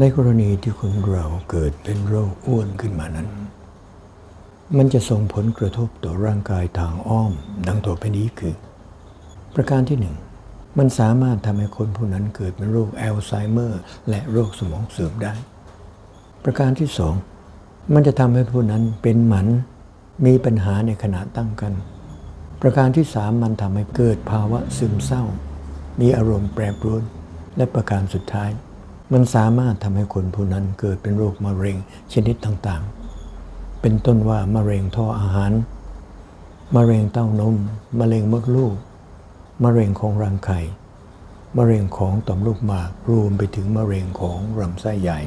ในกรณีที่คนเราเกิดเป็นโรคอ้วนขึ้นมานั้น มันจะส่งผลกระทบต่อร่างกายทางอ้อม ดังต่อไปนี้คือ ประการที่หนึ่งมันสามารถทำให้คนผู้นั้นเกิดเป็นโรคอัลไซเมอร์ และโรคสมองเสื่อมได้ ประการที่สองมันจะทำให้ผู้นั้นเป็นหมันมีปัญหาในขณะตั้งกันประการที่สามมันทำให้เกิดภาวะซึมเศร้า มีอารมณ์แปรปรวน และประการสุดท้าย มันสามารถทำให้คนผู้นั้นเกิดเป็นโรคมะเร็งชนิดต่างๆ เป็นต้นว่ามะเร็งท่ออาหาร มะเร็งเต้านม มะเร็งมดลูก มะเร็งของรังไข่ มะเร็งของต่อมลูกหมาก รวมไปถึงมะเร็งของลำไส้ใหญ่